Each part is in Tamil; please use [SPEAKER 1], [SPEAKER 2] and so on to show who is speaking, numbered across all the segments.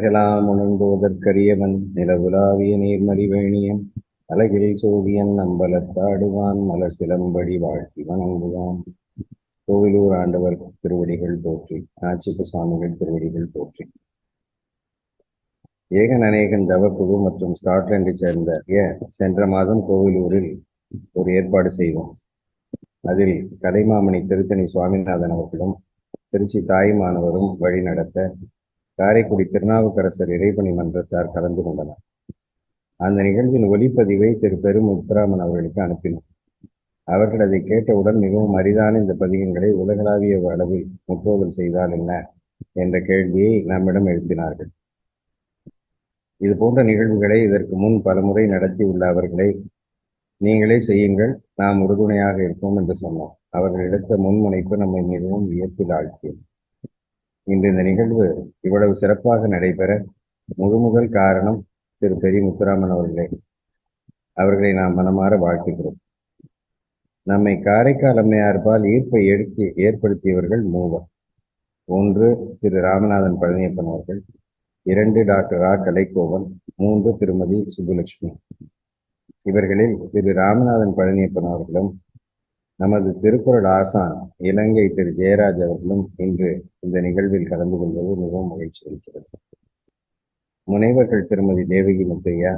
[SPEAKER 1] உலகெலாம் உணர்ந்துவதற்கரியவன் நிலவுலாவிய நீர்மறிவேணியன் அழகில் சோதியன் நம்பலத்தாடுவான் மலர் சிலம்படி வாழ்த்தி வணங்குவான். கோவிலூர் ஆண்டவர் திருவடிகள் போற்றி நாச்சிக்கு சுவாமிகள் திருவடிகள் போற்றி. ஏகன் அநேகன் தவக்குழு மற்றும் ஸ்காட்லாண்டை சேர்ந்த சென்ற மாதம் கோவிலூரில் ஒரு ஏற்பாடு செய்வோம். அதில் கலைமாமணி திருத்தணி சுவாமிநாதன் அவர்களும் திருச்சி தாயுமானவரும் வழி நடத்த காரைக்குடி திருநாவுக்கரசர் இறைபணி மன்றத்தார் கலந்து கொண்டனர். அந்த நிகழ்வின் ஒலிப்பதிவை திரு பெரும் முத்துராமன் அவர்களுக்கு அனுப்பினோம். அவர்கள் அதை கேட்டவுடன் மிகவும் அரிதான இந்த பதிகங்களை உலகளாவிய அளவில் முற்றோதல் செய்தால் என்ன என்ற கேள்வியை நம்மிடம் எழுப்பினார்கள். இது போன்ற நிகழ்வுகளை இதற்கு முன் பலமுறை நடத்தியுள்ள அவர்களை நீங்களே செய்யுங்கள் நாம் உறுதுணையாக இருப்போம் என்று சொன்னோம். அவர்கள் எடுத்த முன்முனைப்பு நம்மை மிகவும் வியப்பில் ஆழ்த்தியது. இன்று இந்த நிகழ்வு இவ்வளவு சிறப்பாக நடைபெற முழு முதல் காரணம் திரு பெரிய முத்துராமன் அவர்களே. அவர்களை நாம் மனமாற வாழ்த்துகிறோம். நம்மை காரைக்கால் அம்மையார்பால் ஈர்ப்பை எடுத்து ஏற்படுத்தியவர்கள் மூவர். ஒன்று திரு ராமநாதன் பழனியப்பன் அவர்கள் இரண்டு டாக்டர் ஆ கலைக்கோவன் மூன்று திருமதி சுப்புலட்சுமி. இவர்களில் திரு ராமநாதன் பழனியப்பன் அவர்களும் நமது திருக்குறள் ஆசான் இலங்கை திரு. ஜெயராஜ் அவர்களும் இன்று இந்த நிகழ்வில் கலந்து கொள்வது மிகவும் மகிழ்ச்சி அளிக்கிறது. முனைவர்கள் திருமதி தேவகி முத்தையா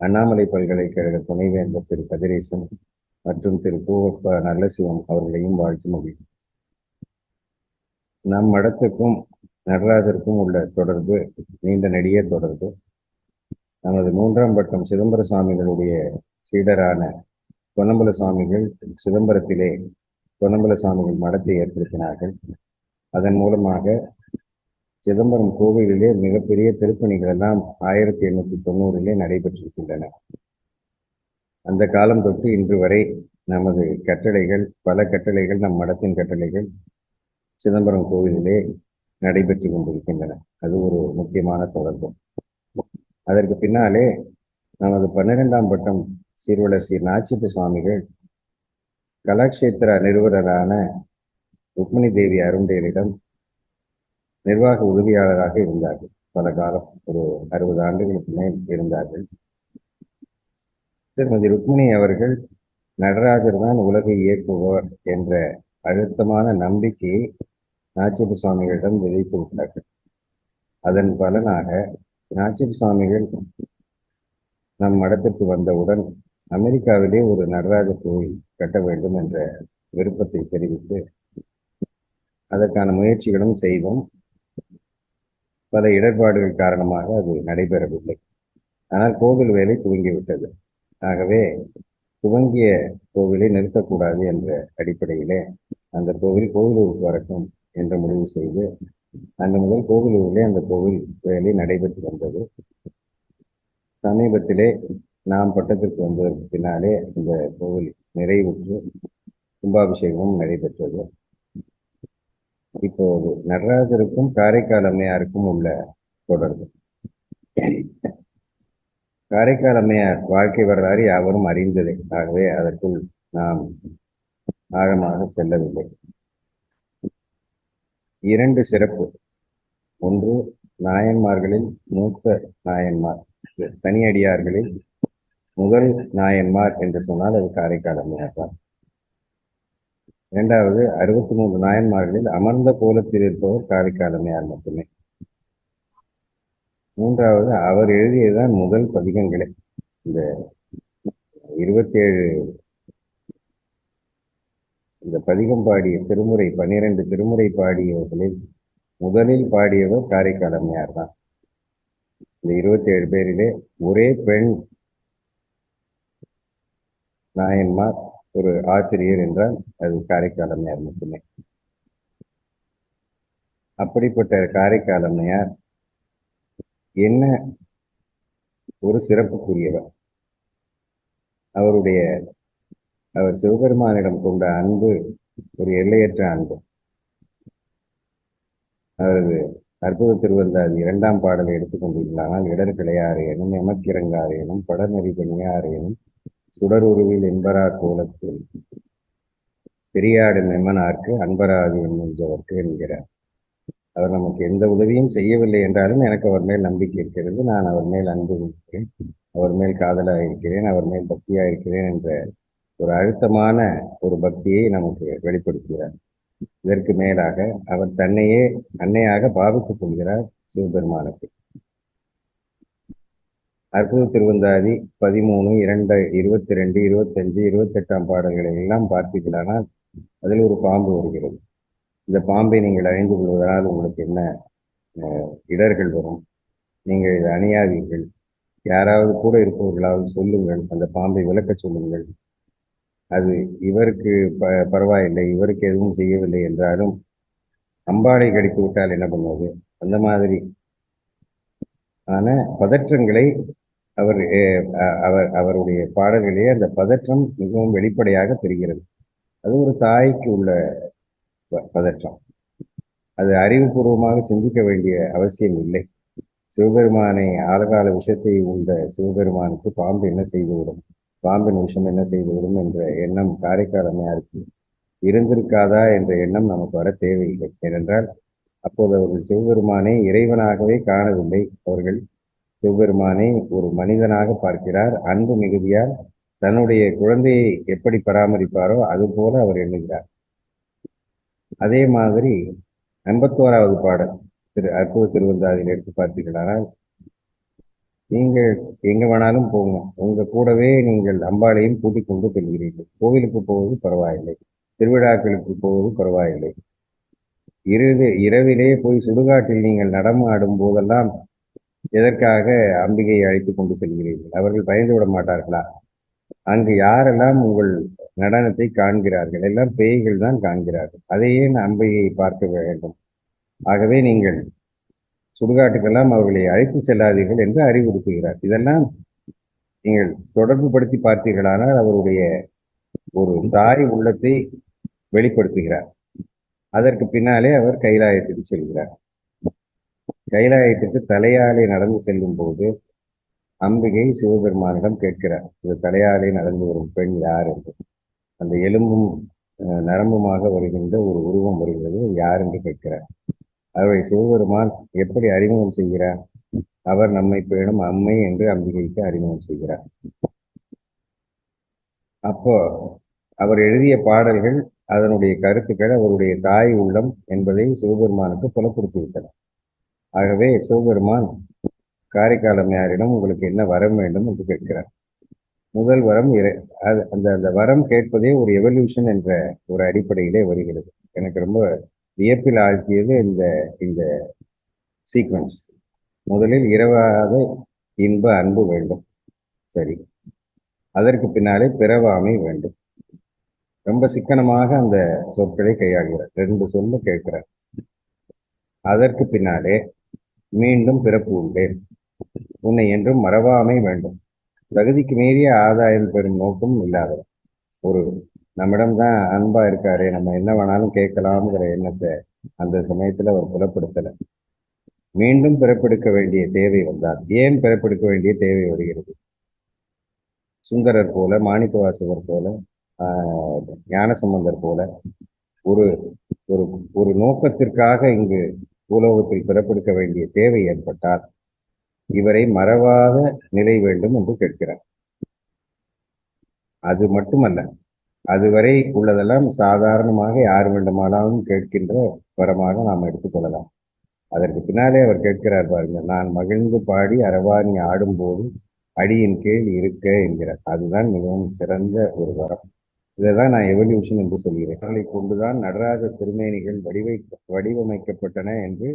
[SPEAKER 1] அண்ணாமலை பல்கலைக்கழக துணைவேந்தர் திரு. கதிரேசன் மற்றும் திரு. பூவப்ப நல்லசிவம் அவர்களையும் வாழ்த்து முடியும் நம் மடத்துக்கும் நடராஜருக்கும் உள்ள தொடர்பு நீண்ட நெடிய தொடர்பு. நமது மூன்றாம் பட்டம் சிதம்பர சுவாமிகளுடைய சீடரான பொன்னம்பல சுவாமிகள் சிதம்பரத்திலே பொன்னம்பல சுவாமிகள் மடத்தை ஏற்படுத்தினார்கள். அதன் மூலமாக சிதம்பரம் கோவிலிலே மிகப்பெரிய திருப்பணிகள் எல்லாம் ஆயிரத்தி எண்ணூற்றி தொண்ணூறிலே நடைபெற்றிருக்கின்றன. அந்த காலம் தொட்டு இன்று வரை நமது கட்டளைகள் பல கட்டளைகள் நம் மடத்தின் கட்டளைகள் சிதம்பரம் கோவிலிலே நடைபெற்று கொண்டிருக்கின்றன. அது ஒரு முக்கியமான தொடர்பு. அதற்கு பின்னாலே நமது பன்னிரெண்டாம் பட்டம் சீர்வள ஸ்ரீ நாச்சிப்பு சுவாமிகள் கலாட்சேத்திர நிறுவனரான ருக்மிணி தேவி அருண்டேலிடம் நிர்வாக உதவியாளராக இருந்தார்கள். பல காலம் ஒரு அறுபது ஆண்டுகளுக்கு மேல் இருந்தார்கள். திருமதி ருக்மிணி அவர்கள் நடராஜர் தான் உலகை இயக்குபவர் என்ற அழுத்தமான நம்பிக்கையை நாச்சிப்பு சுவாமிகளிடம் விதைத்து விட்டார்கள். அதன் பலனாக நாச்சிப்பு சுவாமிகள் நம் மடத்திற்கு வந்தவுடன் அமெரிக்காவிலே ஒரு நடராஜர் கோயில் கட்ட வேண்டும் என்ற விருப்பத்தை தெரிவித்து அதற்கான முயற்சிகளும் செய்வோம். பல இடர்பாடுகள் காரணமாக அது நடைபெறவில்லை. ஆனால் கோவில் வேலை துவங்கிவிட்டது. ஆகவே துவங்கிய கோவிலை நிறுத்தக்கூடாது என்ற அடிப்படையிலே அந்த கோவில் கோவிலூருக்கு வரட்டும் என்று முடிவு செய்து அன்று முதல் கோவிலூரிலே அந்த கோவில் வேலை நடைபெற்று வந்தது. சமீபத்திலே நாம் பட்டத்திற்கு வந்ததற்கு பின்னாலே இந்த கோவில் நிறைவுற்று கும்பாபிஷேகமும் நடைபெற்றது. இப்போது நடராஜருக்கும் காரைக்கால் அம்மையாருக்கும் உள்ள தொடர்பு. காரைக்கால் அம்மையார் வாழ்க்கை வரலாறு யாவரும் அறிந்ததே. ஆகவே அதற்குள் நாம் ஆழமாக செல்லவில்லை. இரண்டு சிறப்பு. ஒன்று நாயன்மார்களில் மூத்த நாயன்மார் தனியடியார்களில் முதல் நாயன்மார் என்று சொன்னால் அது காரைக்கால் அம்மையார். தான் இரண்டாவது அறுபத்தி மூன்று நாயன்மார்களில் அமர்ந்த கோலத்தில் இருப்பவர் காரைக்கால் அம்மையார் மட்டுமே. மூன்றாவது அவர் எழுதியதுதான் முதல் பதிகங்களே. இந்த இருபத்தேழு இந்த பதிகம் பாடிய திருமுறை பன்னிரண்டு திருமுறை பாடியவர்களில் முதலில் பாடியவர் காரைக்கால் அம்மையார் தான். இந்த இருபத்தி ஏழு பேரிலே ஒரே பெண் நாயன்மார் ஒரு ஆசிரியர் என்றால் அது காரைக்கால் அம்மையார் மட்டுமே. அப்படிப்பட்ட காரைக்கால் அம்மையார் என்ன ஒரு சிறப்புக்குரியவர். அவருடைய அவர் சிவபெருமானிடம் கொண்ட அன்பு ஒரு எல்லையற்ற அன்பு. அவரது அற்புத திருவந்தாதி இரண்டாம் பாடலை எடுத்துக்கொண்டிருந்தால் இடர் கிளையாரேனும் எமக்கிறங்காரேனும் படநெறி எனும் சுடருருவில் என்பரா கோலத்தில். பெரியாடு மெம்மனார்க்கு அன்பராது என்கின்றவர்க்கு என்கிறார். அவர் நமக்கு எந்த உதவியும் செய்யவில்லை என்றாலும் எனக்கு அவர் மேல் நம்பிக்கை இருக்கிறது. நான் அவர் மேல் அன்பு இருக்கிறேன் அவர் மேல் காதலாக இருக்கிறேன். அவர் மேல் பக்தியாக இருக்கிறேன் என்ற ஒரு அழுத்தமான ஒரு பக்தியை நமக்கு வெளிப்படுத்துகிறார். இதற்கு மேலாக அவர் தன்னையே அன்னையாக பாவித்துக் கொள்கிறார் சிவபெருமானுக்கு. அற்புத திருவந்தாதி பதிமூணு இரண்டு இருபத்தி ரெண்டு இருபத்தஞ்சு இருபத்தெட்டாம் பாடல்களை எல்லாம் பார்த்தீர்களானால் அதில் ஒரு பாம்பு வருகிறது. இந்த பாம்பை நீங்கள் அணிந்து கொள்வதனால் உங்களுக்கு என்ன அஹ், இடர்கள் வரும். நீங்கள் இதை அணியாதீர்கள். யாராவது கூட இருப்பவர்களாவது சொல்லுங்கள் அந்த பாம்பை விளக்கச் சொல்லுங்கள். அது இவருக்கு ப பரவாயில்லை இவருக்கு எதுவும் செய்யவில்லை என்றாலும் அம்பாடை கடித்து விட்டால் என்ன பண்ணுவது? அந்த மாதிரி. ஆன பதற்றங்களை அவர் அவர் அவருடைய பாடல்களிலே அந்த பதற்றம் மிகவும் வெளிப்படையாக தெரிகிறது. அது ஒரு தாய்க்கு உள்ள ப- பதற்றம். அது அறிவுபூர்வமாக சிந்திக்க வேண்டிய அவசியம் இல்லை. சிவபெருமானை ஆலகால விஷத்தை உண்ட சிவபெருமானுக்கு பாம்பு என்ன செய்துவிடும் பாம்பின் விஷம் என்ன செய்துவிடும் என்ற எண்ணம் காரைக்காலமையா இருக்கு. இருந்திருக்காதா என்ற எண்ணம் நமக்கு வர தேவையில்லை. ஏனென்றால் அப்போது அவர்கள் சிவபெருமானை இறைவனாகவே காணவில்லை. அவர்கள் சிவபெருமானை ஒரு மனிதனாக பார்க்கிறார். அன்பு மிகுதியால் தன்னுடைய குழந்தையை எப்படி பராமரிப்பாரோ அதுபோல அவர் எண்ணுகிறார். அதே மாதிரி ஐம்பத்தோராவது பாடல் திரு அற்புத திருவந்தாதியில் எடுத்து பார்த்தீர்களானால் நீங்கள் எங்க வேணாலும் போங்க. உங்க கூடவே நீங்கள் அம்பாளையும் கூட்டிக் கொண்டு செல்கிறீர்கள். கோவிலுக்கு போவது பரவாயில்லை. திருவிழாக்களுக்கு போவது பரவாயில்லை. இரவு இரவிலே போய் சுடுகாட்டில் நீங்கள் நடமாடும் போதெல்லாம் எதற்காக அம்பிகையை அழைத்து கொண்டு செல்கிறீர்கள்? அவர்கள் பயந்து விட மாட்டார்களா? அங்கு யாரெல்லாம் உங்கள் நடனத்தை காண்கிறார்கள்? எல்லாம் பேய்கள் தான் காண்கிறார்கள். அதையே அம்பிகையை பார்க்க வேண்டும். ஆகவே நீங்கள் சுடுகாட்டுக்கெல்லாம் அவர்களை அழைத்து செல்லாதீர்கள் என்று அறிவுறுத்துகிறார். இதெல்லாம் நீங்கள் தொடர்பு படுத்தி பார்த்தீர்களானால் அவருடைய ஒரு தாய் உள்ளத்தை வெளிப்படுத்துகிறார். அதற்கு பின்னாலே அவர் கைலாயத்துக்கு செல்கிறார். கைலாயத்திற்கு தலையாலே நடந்து செல்லும் போது அம்பிகை சிவபெருமானிடம் கேட்கிறார் இந்த தலையாலே நடந்து வரும் பெண் யார் என்று? அந்த எலும்பும் நரம்புமாக வருகின்ற ஒரு உருவம் வருகிறது யார் என்று கேட்கிறார். அவரை சிவபெருமான் எப்படி அறிமுகம் செய்கிறார்? அவர் நம்மை பேணும் அம்மை என்று அம்பிகைக்கு அறிமுகம் செய்கிறார். அப்போ அவர் எழுதிய பாடல்கள் அதனுடைய கருத்துக்கள் அவருடைய தாய் உள்ளம் என்பதை சிவபெருமானுக்கு புலப்படுத்திவிட்டனர் ஆகவே சிவபெருமான் காரைக்காலமையாரிடம் உங்களுக்கு என்ன வரம் வேண்டும் என்று கேட்கிறார். முதல் வரம் அது அந்த அந்த வரம் கேட்பதே ஒரு எவல்யூஷன் என்ற ஒரு அடிப்படையிலே வருகிறது. எனக்கு ரொம்ப வியப்பில் ஆழ்த்தியது இந்த இந்த சீக்வன்ஸ் முதலில் இரவாத இன்ப அன்பு வேண்டும். சரி. அதற்கு பின்னாலே பிறவாமை வேண்டும். ரொம்ப சிக்கனமாக அந்த சொற்களை கையாளுகிறார். ரெண்டு சொல்ல கேட்கிறார். அதற்கு பின்னாலே மீண்டும் பிறப்பு உண்டு. உன்னை என்றும் மறவாமை வேண்டும். தகுதிக்கு மீறிய ஆதாயம் பெறும் நோக்கம் இல்லாதவர் ஒரு நம்மிடம்தான் அன்பா இருக்காரு நம்ம என்ன வேணாலும் கேட்கலாம்ங்கிற எண்ணத்தை அந்த சமயத்துல அவர் புலப்படுத்தல. மீண்டும் பிறப்பெடுக்க வேண்டிய தேவை வந்தால் ஏன் பிறப்பெடுக்க வேண்டிய தேவை வருகிறது? சுந்தரர் போல மாணிக்கவாசகர் போல ஆஹ், ஞானசம்பந்தர் போல ஒரு ஒரு ஒரு நோக்கத்திற்காக இங்கு பூலோகத்தில் பிறப்பெடுக்க வேண்டிய தேவை ஏற்பட்டால் இவரை மறவாத நிலை வேண்டும் என்று கேட்கிறார். அது மட்டுமல்ல அதுவரை உள்ளதெல்லாம் சாதாரணமாக யார் வேண்டுமானாலும் கேட்கின்ற வரமாக நாம் எடுத்துக்கொள்ளலாம் அதற்கு பின்னாலே அவர் கேட்கிறார் பாருங்க நான் மகிழ்ந்து பாடி அரவாணி ஆடும்போது அடியின் கீழ் இருக்க என்கிறார். அதுதான் மிகவும் சிறந்த ஒரு வரம். இதை தான் நான் எவல்யூஷன் என்று சொல்கிறேன். அவர்களை கொண்டுதான் நடராஜ திருமேனிகள் வடிவை வடிவமைக்கப்பட்டன என்று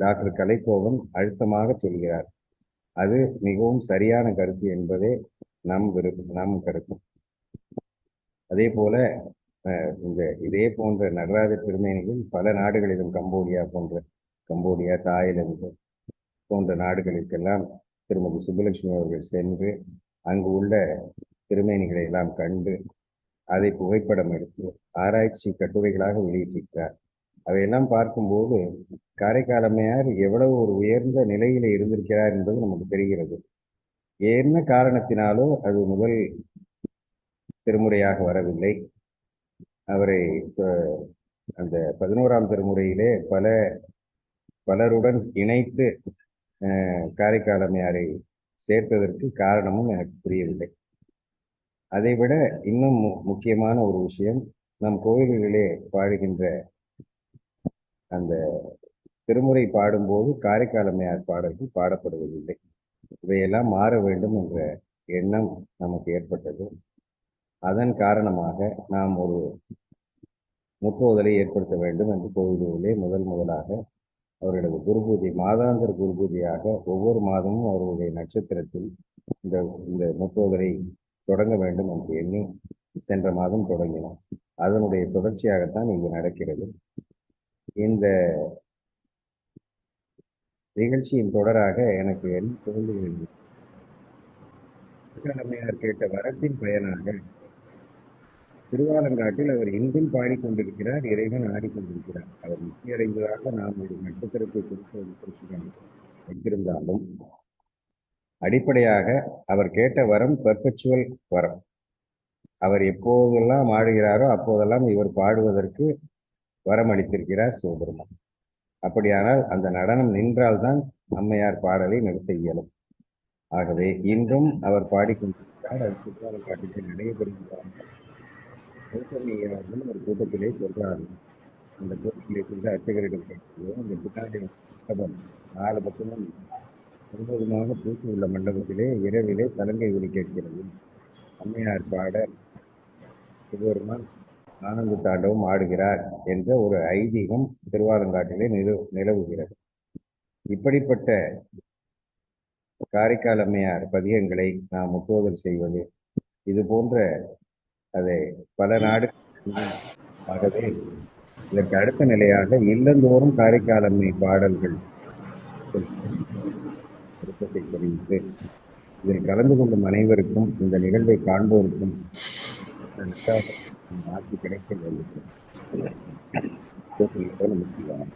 [SPEAKER 1] டாக்டர் கலைக்கோவன் அழுத்தமாக சொல்கிறார். அது மிகவும் சரியான கருத்து என்பதே நம் விருப்பு நம் கருத்து. அதே போல இந்த இதே போன்ற நடராஜ திருமேனிகள் பல நாடுகளிலும் கம்போடியா போன்ற கம்போடியா தாய்லாந்து போன்ற நாடுகளுக்கெல்லாம் திருமதி சுப்புலட்சுமி அவர்கள் சென்று அங்கு உள்ள திருமேனிகளை எல்லாம் கண்டு அதை புகைப்படம் எடுத்து ஆராய்ச்சி கட்டுரைகளாக வெளியிட்டிருக்கிறார். அதையெல்லாம் பார்க்கும்போது காரைக்கால் அம்மையார் எவ்வளவு ஒரு உயர்ந்த நிலையில இருந்திருக்கிறார் என்பது நமக்கு தெரிகிறது. என்ன காரணத்தினாலோ அது முதல் திருமுறையாக வரவில்லை. அவரை அந்த பதினோராம் திருமுறையிலே பல பலருடன் இணைத்து அஹ், காரைக்கால் அம்மையாரை சேர்த்ததற்கு காரணமும் எனக்கு புரியவில்லை. அதைவிட இன்னும் மு- முக்கியமான ஒரு விஷயம் நம் கோயில்களிலே பாடுகின்ற அந்த திருமுறை பாடும்போது காரைக்காலமையார் பாடல்கள் பாடப்படுவதில்லை. இவையெல்லாம் மாற வேண்டும் என்ற எண்ணம் நமக்கு ஏற்பட்டது. அதன் காரணமாக நாம் ஒரு முற்றோதலை ஏற்படுத்த வேண்டும் என்று கோவிலே முதல் முதலாக அவர்களது குரு பூஜை மாதாந்திர குரு பூஜையாக ஒவ்வொரு மாதமும் அவர்களுடைய நட்சத்திரத்தில் இந்த இந்த முற்றோதலை தொடங்க வேண்டும் என்று எண்ணி சென்ற மாதம் தொடங்கினோம். அதனுடைய தொடர்ச்சியாகத்தான் இங்கு நடக்கிறது. இந்த நிகழ்ச்சியின் தொடராக எனக்கு என்ன தோன்றுகிறது அம்மையார் கேட்ட வரத்தின் பயனாக திருவாலங்காட்டில் அவர் இன்றும் பாடிக்கொண்டிருக்கிறார் இறைவன் ஆடிக்கொண்டிருக்கிறார். அவர் முக்கியடைந்ததாக நாம் ஒரு நட்சத்திரத்தை குறித்து வைத்திருந்தாலும் அடிப்படையாக அவர் கேட்ட வரம் பெர்பச்சுவல் வரம். அவர் எப்போதெல்லாம் ஆடுகிறாரோ அப்போதெல்லாம் இவர் பாடுவதற்கு வரம் அளித்திருக்கிறார் சிவபெருமான். அப்படியானால் அந்த நடனம் நின்றால்தான் அம்மையார் பாடலை நிறுத்த இயலும். ஆகவே இன்றும் அவர் பாடிக்கொண்டிருக்கிறார். அது திருவாலங்காட்டில் நடைபெறுகிறார். ஒரு கூட்டத்திலே சொல்றார்கள் அந்த கூட்டத்திலே சென்று அர்ச்சகரிடம் கேட்கிறோம் அந்த பின்னாடி நாலு பக்கமும் முழுவதுமாக பூச்சி உள்ள மண்டபத்திலே இரவிலே சலங்கை ஒலி கேட்கிறது. அம்மையார் பாடல் சிவபெருமான் ஆனந்த தாண்டவம் ஆடுகிறார் என்ற ஒரு ஐதீகம் திருவாலங்காட்டிலே நில நிலவுகிறது. இப்படிப்பட்ட காரைக்கால் அம்மையார் பதிகங்களை நாம் முற்றோதல் செய்வது இது போன்ற அதை பல நாடு ஆகவே இதற்கு அடுத்த நிலையாக இல்லந்தோறும் காரைக்கால் அம்மை பாடல்கள் விருப்பத்தை தெரிவித்து இதில் கலந்து கொள்ளும் அனைவருக்கும் இந்த நிகழ்வை காண்போருக்கும் ஆட்சி கிடைக்க வேண்டும். நமச்சிவாயம்